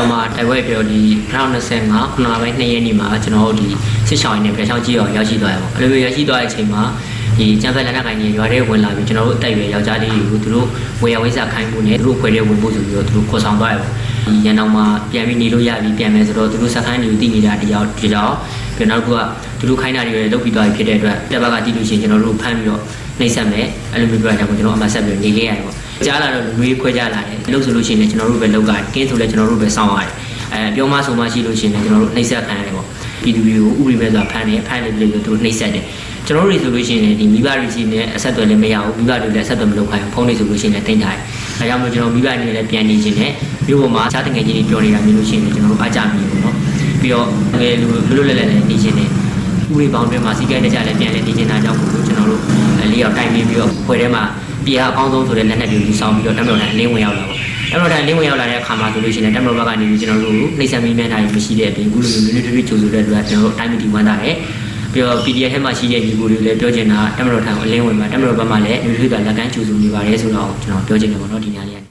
တိုက်ပွဲပြောဒီ2025ခုနလပိုင်း2ရက်နေ့မှာကျွန်တော်တို့ဒီစစ်ဆောင်ရင်းနဲ့ပြည်ချောင်းကြီးအောင်ရောက်ရှိသွားရပေါ့အဲ့လိုမျိုးရောက်ရှိသွားတဲ့အချိန်မှာဒီကျန်းဖက်လက်နက်ကိုင်ကြီးရွာထဲဝင်လာပြီးကျွန်တော်တို့အတိုက်ရွယ်ယောက်ျားလေးတွေကိုသူတို့ဝေယဝိစာခိုင်းမှုနဲ့သူတို့ဖွဲ့တဲ့ဝင်ဖို့ဆိုပြီးတော့သူတို့ခေါ်ဆောင်သွားရပေါ့ဒီရန်တောင်မှာပြန်ပြီးနေလို့ရပြီပြန်မယ်ဆိုတော့သူတို့စခိုင်းတွေကိုတည်နေတာတရားဒီကြောင် ပြီးနောက်တစ်ခုကသူတို့ခိုင်းတာတွေလည်းလုပ်ပြီးသွားပြီဖြစ်တဲ့အတွက်တပ်ဘက်ကတီးလို့ရှိရင်ကျွန်တော်တို့ဖမ်းပြီးတော့နှိမ့်ဆက်မယ်အဲ့လိုမျိုးပြောတာကြောင့်ကျွန်တော်အမှဆက်ပြီးနေခဲ့ရတယ်ပေါ့ကြားလာတော့လူတွေခွဲကြလာတယ်အလုပ်ဆိုလို့ရှိရင်လည်းကျွန်တော်တို့ပဲလုပ်ကြတယ်ကင်းဆိုလည်းကျွန်တော်တို့ပဲစောင့်ရတယ်အဲပြောမဆိုမရှိလို့ရှိရင်လည်းကျွန်တော်တို့နှိမ့်ဆက်ခံရတယ်ပေါ့ပြည်သူတွေကိုဥပဒေမဲ့ဆိုတာဖမ်းတယ်ဖမ်းတယ်ပြည်သူတို့နှိမ့်ဆက်တယ်ကျွန်တော်တို့တွေဆိုလို့ရှိရင်ဒီမိဘတွေစီနဲ့အဆက်အသွယ်လည်းမရဘူးမိဘတွေလည်းအဆက်အသွယ်မလုပ်ခိုင်းဘူးဖုန်းတွေဆိုလို့ရှိရင်လည်းတင်ကြတယ်။ဒါကြောင့်မို့ကျွန်တော်မိဘတွေလည်းပြန်နေခြင်းနဲ့မြို့ပေါ်မှာအခြားတငယ်ချင်းတွေပြောနေတာမျိုးလို့ရှိရင်ကျွန်တော်တို့အကြမြင် ပြီးတော့ငယ်လူဘလို့လဲလဲနေခြင်းနဲ့ဥပဒေပေါင်းတွင်မှာစီကဲတကြလည်းပြန်လဲနေကျင်တာကြောင့်မို့လို့ကျွန်တော်တို့လေးယောက်တိုင်ပြီးပြီးတော့ဖွဲ့ထဲမှာပြည်အားအကောင်းဆုံးဆိုတဲ့လက်နက်တွေကိုယူဆောင်ပြီးတော့တက်မတော်တိုင်းအလင်းဝင်ရောက်လာပေါ့တက်မတော်တိုင်းအလင်းဝင်ရောက်လာတဲ့အခါမှာဆိုလို့ရှိရင်တက်မတော်ဘက်ကနေပြီးကျွန်တော်တို့နှိမ့်ဆက်မီးမြန်းတာတွေမရှိတဲ့အပြင်အခုလိုမျိုးနည်းနည်းထွေးထွေးကြိုဆိုတဲ့အတွက်ကျွန်တော်တို့အတိုင်းမတီဝမ်းတာတယ်ပြီးတော့ PDF ထဲမှာရှိတဲ့ညီကိုတွေလည်းပြောချင်တာတက်မတော်ထံကိုအလင်းဝင်မှာတက်မတော်ဘက်မှာလည်းနည်းနည်းထွေးထွေးကလက်ကမ်းကြိုဆိုနေပါတယ်ဆိုတော့ကျွန်တော်ပြောချင်တယ်ပေါ့နော်ဒီညလေးကနေ